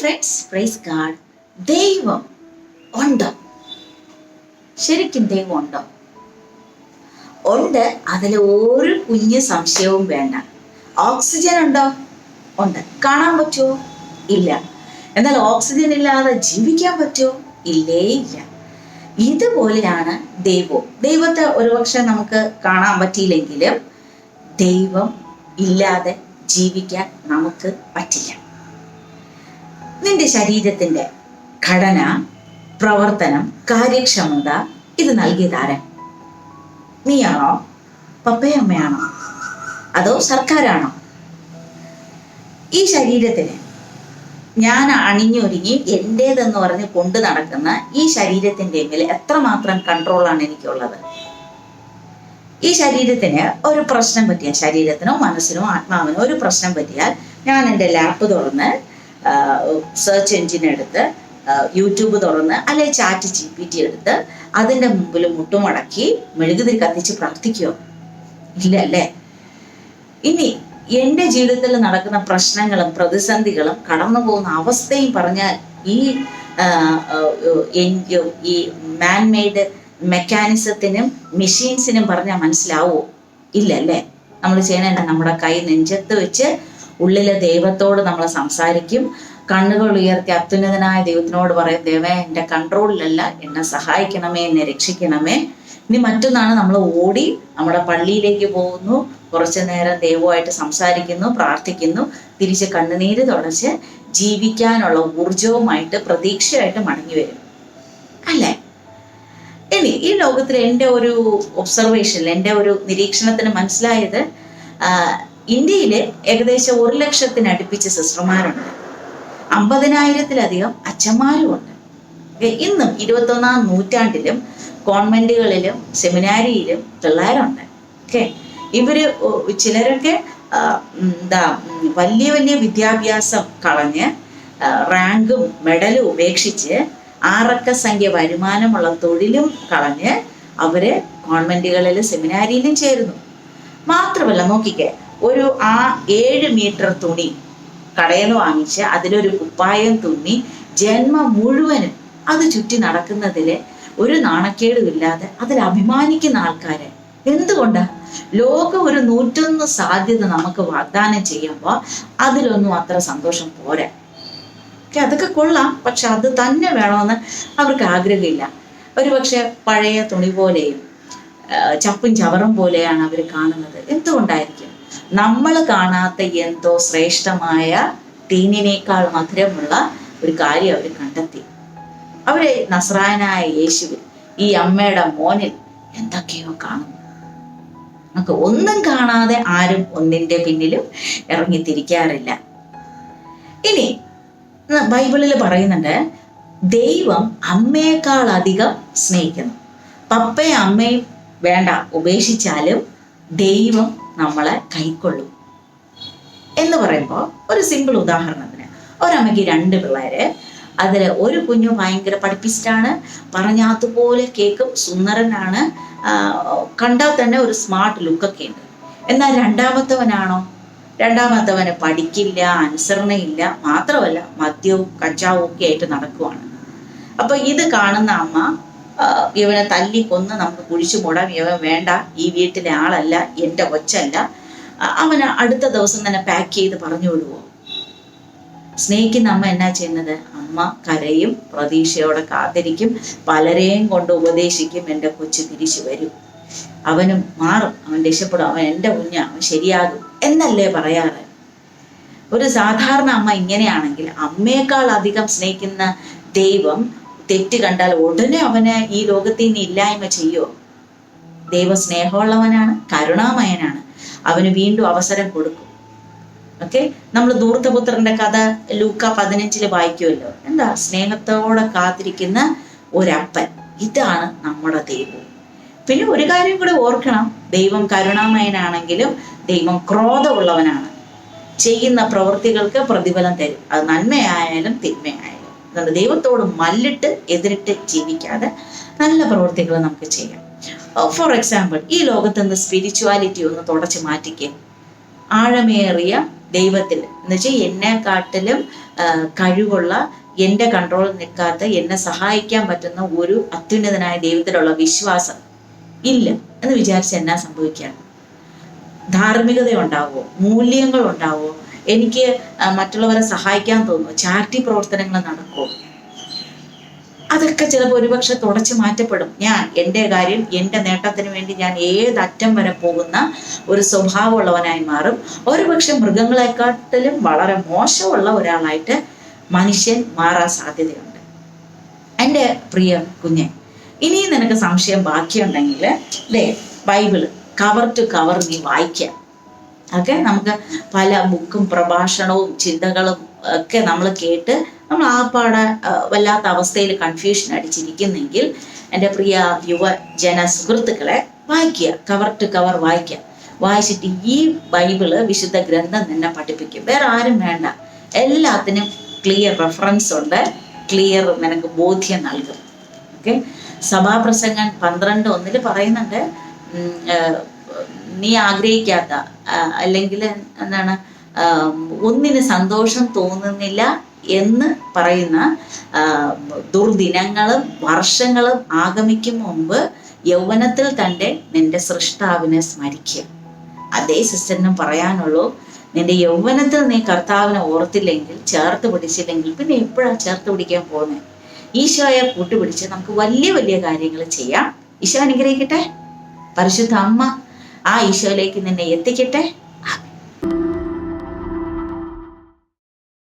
Friends praise God ദൈവം ഉണ്ടോ. ശരിക്കും ദൈവം ഉണ്ടോ. ഉണ്ട് അതിൽ ഒരു കുഞ്ഞു സംശയവും വേണ്ട. ഓക്സിജൻ ഉണ്ടോ? ഉണ്ട്. കാണാൻ പറ്റുമോ? ഇല്ല. എന്നാൽ ഓക്സിജൻ ഇല്ലാതെ ജീവിക്കാൻ പറ്റുമോ? ഇല്ലേ ഇല്ല. ഇതുപോലെയാണ് ദൈവവും. ദൈവത്തെ ഒരുപക്ഷെ നമുക്ക് കാണാൻ പറ്റിയില്ലെങ്കിലും ദൈവം ഇല്ലാതെ ജീവിക്കാൻ നമുക്ക് പറ്റില്ല. നിന്റെ ശരീരത്തിന്റെ ഘടന പ്രവർത്തനം കാര്യക്ഷമത ഇത് നൽകിയതാരാ നീയാണോ? പപ്പയമ്മയാണോ? അതോ സർക്കാരാണോ? ഈ ശരീരത്തിന് ഞാൻ അണിഞ്ഞൊരുങ്ങി എന്റേതെന്ന് പറഞ്ഞ് കൊണ്ടു നടക്കുന്ന ഈ ശരീരത്തിന്റെ മേൽ എത്രമാത്രം കൺട്രോളാണ് എനിക്കുള്ളത്? ഈ ശരീരത്തിന് ഒരു പ്രശ്നം പറ്റിയാൽ ശരീരത്തിനോ മനസ്സിനോ ആത്മാവിനോ ഒരു പ്രശ്നം പറ്റിയാൽ ഞാൻ എന്റെ ലാപ്പ് തുറന്ന് സെർച്ച് എഞ്ചിൻ എടുത്ത് യൂട്യൂബ് തുറന്ന് അല്ലെ ചാറ്റ് ജി പി ടി എടുത്ത് അതിന്റെ മുമ്പിൽ മുട്ടുമടക്കി മെഴുകുതിരി കത്തിച്ച് പ്രാർത്ഥിക്കുമോ ഇല്ല അല്ലേ ഇനി എന്റെ ജീവിതത്തിൽ നടക്കുന്ന പ്രശ്നങ്ങളും പ്രതിസന്ധികളും കടന്നു പോകുന്ന അവസ്ഥയും പറഞ്ഞാൽ ഈ ഈ മാൻമെയ്ഡ് മെക്കാനിസത്തിനും മെഷീൻസിനും പറഞ്ഞാൽ മനസ്സിലാവോ? ഇല്ല അല്ലേ നമ്മൾ ചെയ്യണ നമ്മുടെ കൈ നെഞ്ചത്ത് വെച്ച് ഉള്ളിലെ ദൈവത്തോട് നമ്മൾ സംസാരിക്കും. കണ്ണുകൾ ഉയർത്തി അത്യുന്നതനായ ദൈവത്തിനോട് പറയും ദൈവമേ എന്റെ കൺട്രോളിലല്ല എന്നെ സഹായിക്കണമേ എന്നെ രക്ഷിക്കണമേ. ഇനി മറ്റൊന്നാണ് നമ്മൾ ഓടി നമ്മുടെ പള്ളിയിലേക്ക് പോകുന്നു. കുറച്ചു നേരം ദൈവമായിട്ട് സംസാരിക്കുന്നു പ്രാർത്ഥിക്കുന്നു. തിരിച്ച് കണ്ണുനീര് തുടച്ച് ജീവിക്കാനുള്ള ഊർജവുമായിട്ട് പ്രതീക്ഷയായിട്ട് മടങ്ങി വരും. അല്ലേ? ഇനി ഈ ലോകത്തിൽ എന്റെ ഒരു ഒബ്സർവേഷനിൽ എന്റെ ഒരു നിരീക്ഷണത്തിന് മനസ്സിലായത് ഇന്ത്യയിൽ ഏകദേശം ഒരു ലക്ഷത്തിന് അടുപ്പിച്ച് സിസ്റ്റർമാരുണ്ട്. അമ്പതിനായിരത്തിലധികം അച്ഛന്മാരുമുണ്ട്. ഇന്നും ഇരുപത്തൊന്നാം നൂറ്റാണ്ടിലും കോൺവെന്റുകളിലും സെമിനാരിയിലും പിള്ളേരുണ്ട്. ഓക്കെ? ഇവർ ചിലരൊക്കെ എന്താ വലിയ വലിയ വിദ്യാഭ്യാസം കളഞ്ഞ് റാങ്കും മെഡലും ഉപേക്ഷിച്ച് ആറക്ക സംഖ്യ വരുമാനമുള്ള തൊഴിലും കളഞ്ഞ് അവർ കോൺവെന്റുകളിലും സെമിനാരിയിലും ചേരുന്നു. മാത്രമല്ല നോക്കിക്കേ ഒരു ആ ഏഴ് മീറ്റർ തുണി കടയിൽ വാങ്ങിച്ച് അതിലൊരു കുപ്പായം തുന്നി ജന്മം മുഴുവനും അത് ചുറ്റി നടക്കുന്നതിൽ ഒരു നാണക്കേടും ഇല്ലാതെ അതിൽ അഭിമാനിക്കുന്ന ആൾക്കാരെ. എന്തുകൊണ്ടാ? ലോകം ഒരു നൂറ്റൊന്ന് സാധ്യത നമുക്ക് വാഗ്ദാനം ചെയ്യുമ്പോൾ അതിലൊന്നും അത്ര സന്തോഷം പോരാ. അതൊക്കെ കൊള്ളാം. പക്ഷെ അത് തന്നെ വേണമെന്ന് അവർക്ക് ആഗ്രഹമില്ല. ഒരു പക്ഷെ പഴയ തുണി പോലെയും ചപ്പും ചവറും പോലെയാണ് അവർ കാണുന്നത്. എന്തുകൊണ്ടായിരിക്കും? നമ്മൾ കാണാത്ത എന്തോ ശ്രേഷ്ഠമായ തീനിനേക്കാൾ മധുരമുള്ള ഒരു കാര്യം അവർ കണ്ടെത്തി. അവർ നസ്രായനായ യേശുവിൽ ഈ അമ്മയുടെ മോനിൽ എന്തൊക്കെയോ കാണുന്നു. നമുക്ക് ഒന്നും കാണാതെ ആരും ഒന്നിന്റെ പിന്നിലും ഇറങ്ങിത്തിരിക്കാറില്ല. ഇനി ബൈബിളിൽ പറയുന്നുണ്ട് ദൈവം അമ്മയേക്കാൾ അധികം സ്നേഹിക്കുന്നു. പപ്പയും അമ്മയും വേണ്ട ഉപേക്ഷിച്ചാലും ദൈവം നമ്മളെ കൈക്കൊള്ളും. എന്ന് പറയുമ്പോൾ ഒരു സിമ്പിൾ ഉദാഹരണത്തിന് ഒരമ്മയ്ക്ക് രണ്ട് പിള്ളേര്. അതിൽ ഒരു കുഞ്ഞു ഭയങ്കര പഠിപ്പിസ്റ്റാണ്. പറഞ്ഞതുപോലെ കേക്കും സുന്ദരനാണ്. കണ്ടാൽ തന്നെ ഒരു സ്മാർട്ട് ലുക്കൊക്കെ ഉണ്ട്. എന്നാൽ രണ്ടാമത്തവനാണോ? രണ്ടാമത്തവന് പഠിക്കില്ല അനുസരണയില്ല മാത്രമല്ല മദ്യവും കഞ്ചാവും ഒക്കെ ആയിട്ട് നടക്കുവാണ്. അപ്പൊ ഇത് കാണുന്ന അമ്മ ഇവനെ തല്ലി കൊന്ന് നമുക്ക് കുഴിച്ചു മൂടാം. ഇവൻ വേണ്ട ഈ വീട്ടിലെ ആളല്ല എന്റെ കൊച്ചല്ല അവന് അടുത്ത ദിവസം തന്നെ പാക്ക് ചെയ്ത് പറഞ്ഞു വിടുവോ? സ്നേഹിക്കുന്ന അമ്മ എന്നാ ചെയ്യുന്നത്? അമ്മ കരയും പ്രതീക്ഷയോടെ കാത്തിരിക്കും പലരെയും കൊണ്ട് ഉപദേശിക്കും എന്റെ കൊച്ചു തിരിച്ചു വരും. അവനും മാറും അവൻ രക്ഷപ്പെടും അവൻ എന്റെ കുഞ്ഞ അവൻ ശരിയാകും എന്നല്ലേ പറയാറ്? ഒരു സാധാരണ അമ്മ ഇങ്ങനെയാണെങ്കിൽ അമ്മയേക്കാൾ അധികം സ്നേഹിക്കുന്ന ദൈവം തെറ്റ് കണ്ടാൽ ഉടനെ അവനെ ഈ ലോകത്തിൽ നിന്ന് ഇല്ലായ്മ ചെയ്യോ ദൈവം സ്നേഹമുള്ളവനാണ് കരുണാമയനാണ്. അവന് വീണ്ടും അവസരം കൊടുക്കും. ഓക്കെ നമ്മൾ ദൂർത്തപുത്രന്റെ കഥ ലൂക്ക പതിനഞ്ചിൽ വായിക്കുമല്ലോ. എന്താ? സ്നേഹത്തോടെ കാത്തിരിക്കുന്ന ഒരപ്പൻ. ഇതാണ് നമ്മുടെ ദൈവം. പിന്നെ ഒരു കാര്യം കൂടെ ഓർക്കണം. ദൈവം കരുണാമയനാണെങ്കിലും ദൈവം ക്രോധമുള്ളവനാണ്. ചെയ്യുന്ന പ്രവൃത്തികൾക്ക് പ്രതിഫലം തരും. അത് നന്മയായാലും തിന്മയായാലും. അതുകൊണ്ട് ദൈവത്തോട് മല്ലിട്ട് എതിരിട്ട് ജീവിക്കാതെ നല്ല പ്രവൃത്തികൾ നമുക്ക് ചെയ്യാം. ഫോർ എക്സാമ്പിൾ ഈ ലോകത്ത് നിന്ന് സ്പിരിച്വാലിറ്റി ഒന്ന് തുടച്ച് മാറ്റിക്കുക ആഴമേറിയ ദൈവത്തിൽ. എന്ന് വെച്ചാൽ എന്നെക്കാട്ടിലും ആ, കഴിവുള്ള എന്റെ കൺട്രോളിൽ നിൽക്കാത്ത എന്നെ സഹായിക്കാൻ പറ്റുന്ന ഒരു അത്യുന്നതനായ ദൈവത്തിലുള്ള വിശ്വാസം ഇല്ല എന്ന് വിചാരിച്ച് എന്നാ സംഭവിക്കുകയാണ് ധാർമ്മികത ഉണ്ടാവുമോ മൂല്യങ്ങൾ ഉണ്ടാവുമോ എനിക്ക് മറ്റുള്ളവരെ സഹായിക്കാൻ തോന്നുന്നു. ചാരിറ്റി പ്രവർത്തനങ്ങൾ നടക്കുമോ അതൊക്കെ ചിലപ്പോൾ ഒരുപക്ഷെ തുടച്ചു മാറ്റപ്പെടും. ഞാൻ എന്റെ കാര്യം എന്റെ നേട്ടത്തിന് വേണ്ടി ഞാൻ ഏതറ്റം വരെ പോകുന്ന ഒരു സ്വഭാവമുള്ളവനായി മാറും. ഒരുപക്ഷെ മൃഗങ്ങളെക്കാട്ടിലും വളരെ മോശമുള്ള ഒരാളായിട്ട് മനുഷ്യൻ മാറാൻ സാധ്യതയുണ്ട്. എന്റെ പ്രിയ കുഞ്ഞെ ഇനിയും നിനക്ക് സംശയം ബാക്കിയുണ്ടെങ്കിൽ ദേ ബൈബിൾ കവർ ടു കവർ നീ വായിക്കുക. ഒക്കെ നമുക്ക് പല ബുക്കും പ്രഭാഷണവും ചിന്തകളും ഒക്കെ നമ്മൾ കേട്ട് നമ്മൾ ആപ്പാടെ വല്ലാത്ത അവസ്ഥയിൽ കൺഫ്യൂഷൻ അടിച്ചിരിക്കുന്നെങ്കിൽ എന്റെ പ്രിയ യുവ ജന സുഹൃത്തുക്കളെ വായിക്കുക കവർ ടു കവർ വായിക്കുക. വായിച്ചിട്ട് ഈ ബൈബിൾ വിശുദ്ധ ഗ്രന്ഥം തന്നെ പഠിപ്പിക്കും. വേറെ ആരും വേണ്ട. എല്ലാത്തിനും ക്ലിയർ റെഫറൻസ് ഉണ്ട്. ക്ലിയർ നിനക്ക് ബോധ്യം നൽകും. ഓക്കെ സഭാപ്രസംഗൻ പന്ത്രണ്ട് ഒന്നിൽ പറയുന്നുണ്ട് നീ ആഗ്രഹിക്കാത്ത അല്ലെങ്കിൽ എന്താണ് ഒന്നിന് സന്തോഷം തോന്നുന്നില്ല എന്ന് പറയുന്ന ദുർദിനങ്ങളും വർഷങ്ങളും ആഗമിക്കും മുമ്പ് യൗവനത്തിൽ തന്നെ നിന്റെ സൃഷ്ടാവിനെ സ്മരിക്കുക. അതേ സിസ്റ്ററിനും പറയാനുള്ളൂ നിന്റെ യൗവനത്തിൽ നീ കർത്താവിനെ ഓർത്തില്ലെങ്കിൽ ചേർത്ത് പിടിച്ചില്ലെങ്കിൽ പിന്നെ എപ്പോഴാ ചേർത്ത് പിടിക്കാൻ പോകുന്നത് ഈശോയെ കൂട്ടുപിടിച്ച് നമുക്ക് വലിയ വലിയ കാര്യങ്ങൾ ചെയ്യാം. ഈശോ അനുഗ്രഹിക്കട്ടെ? പരിശുദ്ധ അമ്മ ആ ഈശോയിലേക്ക് നിന്നെ എത്തിക്കട്ടെ.